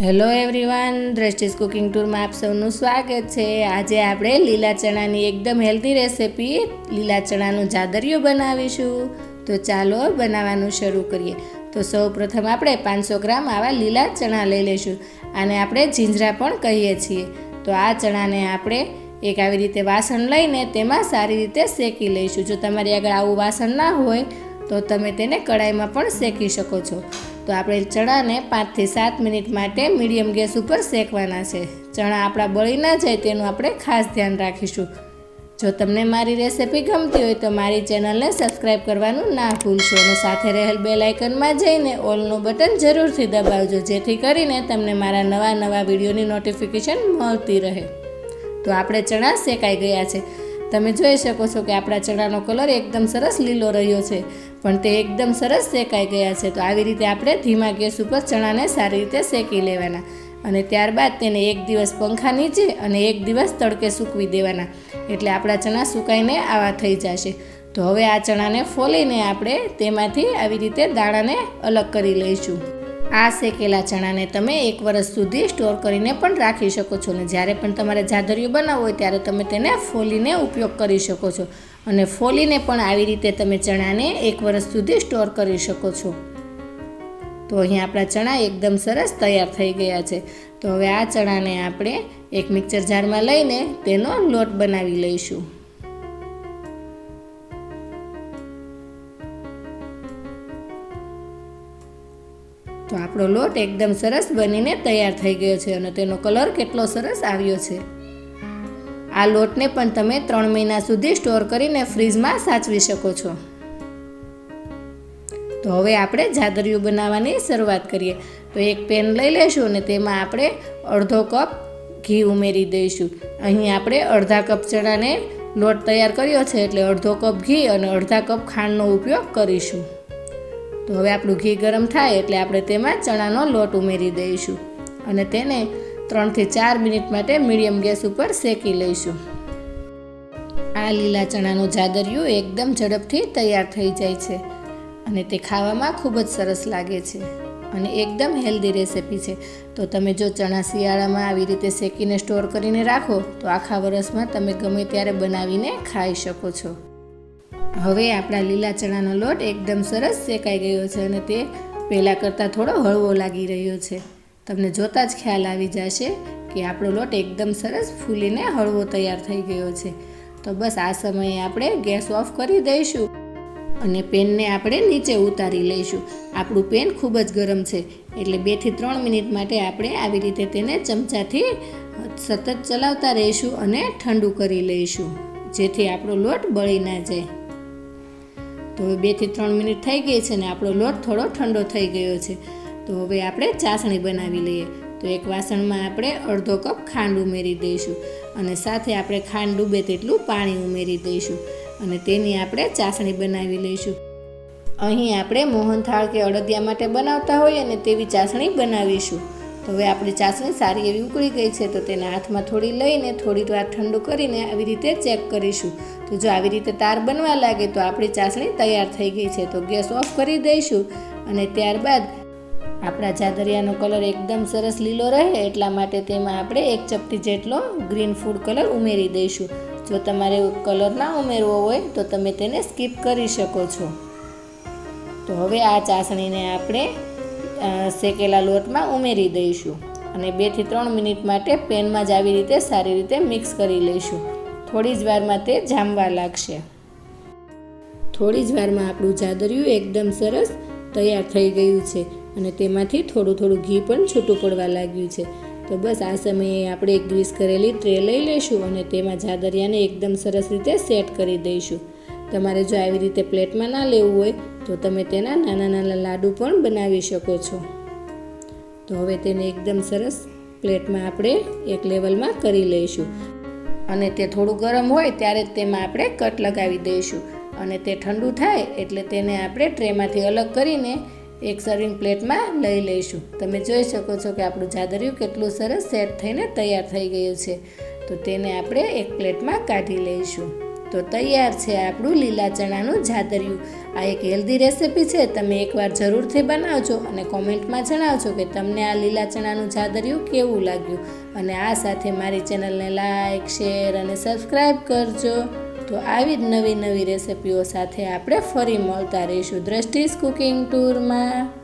Hello everyone દ્રષ્ટિસ cooking ટૂરમાં આપ સૌનું સ્વાગત છે. આજે આપણે લીલા ચણાની એકદમ હેલ્ધી રેસિપી લીલા ચણાનું જાદરિયું બનાવીશું. તો ચાલો બનાવવાનું શરૂ કરીએ. તો સૌ પ્રથમ આપણે પાંચસો ગ્રામ આવા લીલા ચણા લઈ લઈશું. આને આપણે જીંજરા પણ કહીએ છીએ. તો આ ચણાને આપણે એક આવી રીતે વાસણ લઈને તેમાં સારી રીતે શેકી લઈશું. જો તમારી આગળ આવું વાસણ ના હોય, તો તમે તેને કડાઈમાં પણ શેકી શકો છો. તો આપણે ચણાને પાંચથી સાત મિનિટ માટે મીડિયમ ગેસ ઉપર શેકવાના છે. ચણા આપણા બળી ના જાય તેનું આપણે ખાસ ધ્યાન રાખીશું. જો તમને મારી રેસિપી ગમતી હોય તો મારી ચેનલને સબસ્ક્રાઈબ કરવાનું ના ભૂલશો અને સાથે રહેલ બેલ આઇકનમાં જઈને ઓલનું બટન જરૂરથી દબાવજો, જેથી કરીને તમને મારા નવા નવા વિડીયોની નોટિફિકેશન મળતી રહે. તો આપણે ચણા શેકાઈ ગયા છે. તમે જોઈ શકો છો કે આપણા ચણાનો કલર એકદમ સરસ લીલો રહ્યો છે. પણ તે એકદમ સરસ શેકાઈ ગયા છે. તો આવી રીતે આપણે ધીમા ગેસ ઉપર ચણાને સારી રીતે શેકી લેવાના અને ત્યારબાદ તેને એક દિવસ પંખા નીચે અને એક દિવસ તડકે સૂકવી દેવાના. એટલે આપણા ચણા સુકાઈને આવા થઈ જશે. તો હવે આ ચણાને ફોલીને આપણે તેમાંથી આવી રીતે દાણાને અલગ કરી લઈશું. આ શેકેલા ચણાને તમે એક વર્ષ સુધી સ્ટોર કરીને પણ રાખી શકો છો. ને જ્યારે પણ તમારે જાદરિયું બનાવવું હોય ત્યારે તમે તેને ફોલીને ઉપયોગ કરી શકો છો. અને ફોલીને પણ આવી રીતે તમે ચણાને એક વર્ષ સુધી સ્ટોર કરી શકો છો. તો અહીંયા આપણા ચણા એકદમ સરસ તૈયાર થઈ ગયા છે. તો હવે આ ચણાને આપણે એક મિક્સર જારમાં લઈને તેનો લોટ બનાવી લઈશું. તો આપણો લોટ એકદમ સરસ બનીને તૈયાર થઈ ગયો છે અને તેનો કલર કેટલો સરસ આવ્યો છે. આ લોટને પણ તમે ત્રણ મહિના સુધી સ્ટોર કરીને ફ્રીજમાં સાચવી શકો છો. તો હવે આપણે જાદરિયું બનાવવાની શરૂઆત કરીએ. તો એક પેન લઈ લઈશું અને તેમાં આપણે અડધો કપ ઘી ઉમેરી દઈશું. અહીં આપણે અડધા કપ ચણાને લોટ તૈયાર કર્યો છે એટલે અડધો કપ ઘી અને અડધા કપ ખાંડનો ઉપયોગ કરીશું. તો હવે આપણું ઘી ગરમ થાય એટલે આપણે તેમાં ચણાનો લોટ ઉમેરી દઈશું અને તેને ત્રણથી ચાર મિનિટ માટે મીડિયમ ગેસ ઉપર શેકી લઈશું. આ લીલા ચણાનું જાદરિયું એકદમ ઝડપથી તૈયાર થઈ જાય છે અને તે ખાવામાં ખૂબ જ સરસ લાગે છે અને એકદમ હેલ્ધી રેસિપી છે. તો તમે જો ચણા શિયાળામાં આવી રીતે શેકીને સ્ટોર કરીને રાખો, તો આખા વર્ષમાં તમે ગમે ત્યારે બનાવીને ખાઈ શકો છો. હવે આપણા લીલા ચણાનો લોટ એકદમ સરસ શેકાઈ ગયો છે અને તે પહેલાં કરતાં થોડો હળવો લાગી રહ્યો છે. તમને જોતાં જ ખ્યાલ આવી જશે કે આપણો લોટ એકદમ સરસ ફૂલીને હળવો તૈયાર થઈ ગયો છે. તો બસ આ સમયે આપણે ગેસ ઓફ કરી દઈશું અને પેનને આપણે નીચે ઉતારી લઈશું. આપણું પેન ખૂબ જ ગરમ છે, એટલે બેથી ત્રણ મિનિટ માટે આપણે આવી રીતે તેને ચમચાથી સતત ચલાવતા રહીશું અને ઠંડુ કરી લઈશું, જેથી આપણો લોટ બળી ના જાય. તો હવે બેથી ત્રણ મિનિટ થઈ ગઈ છે ને આપણો લોટ થોડો ઠંડો થઈ ગયો છે. તો હવે આપણે ચાસણી બનાવી લઈએ. તો એક વાસણમાં આપણે અડધો કપ ખાંડ ઉમેરી દઈશું અને સાથે આપણે ખાંડ ડૂબે તેટલું પાણી ઉમેરી દઈશું અને તેની આપણે ચાસણી બનાવી લઈશું. અહીં આપણે મોહનથાળ કે અડદિયા માટે બનાવતા હોઈએ અને તેવી ચાસણી બનાવીશું. તો હવે આપણી ચાસણી સારી એવી ઉકળી ગઈ છે તો તેને હાથમાં થોડી લઈને થોડી વાર ઠંડુ કરીને આવી રીતે ચેક કરીશું. તો જો આવી રીતે તાર બનવા લાગે તો આપણી ચાસણી તૈયાર થઈ ગઈ છે તો ગેસ ઓફ કરી દઈશું અને ત્યારબાદ આપણા જાદરિયાનો કલર એકદમ સરસ લીલો રહે એટલા માટે તેમાં આપણે એક ચપટી જેટલો ગ્રીન ફૂડ કલર ઉમેરી દઈશું. જો તમારે કલર ના ઉમેરવો હોય તો તમે તેને સ્કીપ કરી શકો છો. તો હવે આ ચાસણીને આપણે શેકેલા લોટમાં ઉમેરી દઈશું અને બેથી ત્રણ મિનિટ માટે પેનમાં જ આવી રીતે સારી રીતે મિક્સ કરી લઈશું. થોડી જ વારમાં તે જામવા લાગશે. થોડી જ વારમાં આપણું જાદરિયું એકદમ સરસ તૈયાર થઈ ગયું છે અને તેમાંથી થોડું થોડું ઘી પણ છૂટું પડવા લાગ્યું છે. તો બસ આ સમયે આપણે એક ગ્રીસ કરેલી ટ્રે લઈ લઈશું અને તેમાં જાદરિયાને એકદમ સરસ રીતે સેટ કરી દઈશું. તમારે જો આવી રીતે પ્લેટમાં ના લેવું હોય, તો તમે તેના નાના નાના લાડુ પણ બનાવી શકો છો. તો હવે તેને એકદમ સરસ પ્લેટમાં આપણે એક લેવલમાં કરી લઈશું. અને તે થોડું ગરમ હોય ત્યારે તેમાં આપણે કટ લગાવી દઈશું. અને તે ઠંડુ થાય એટલે તેને આપણે ટ્રેમાંથી અલગ કરીને એક સર્વિંગ પ્લેટમાં લઈ લઈશું. તમે જોઈ શકો છો કે આપણું જાદરિયું કેટલું સરસ સેટ થઈને તૈયાર થઈ ગયું છે. તો તેને આપણે એક પ્લેટમાં કાઢી લઈશું. તો તૈયાર છે આપણું લીલા ચણાનું જાદરિયું આ એક હેલ્ધી રેસિપી છે, તમે એકવાર જરૂરથી બનાવજો અને કોમેન્ટમાં જણાવજો કે તમને આ લીલા ચણાનું જાદરિયું કેવું લાગ્યું. અને આ સાથે મારી ચેનલને લાઇક શેર અને સબસ્ક્રાઈબ કરજો. તો આવી જ નવી નવી રેસિપીઓ સાથે આપણે ફરી મળતા રહીશું દ્રષ્ટિસ કુકિંગ ટૂરમાં.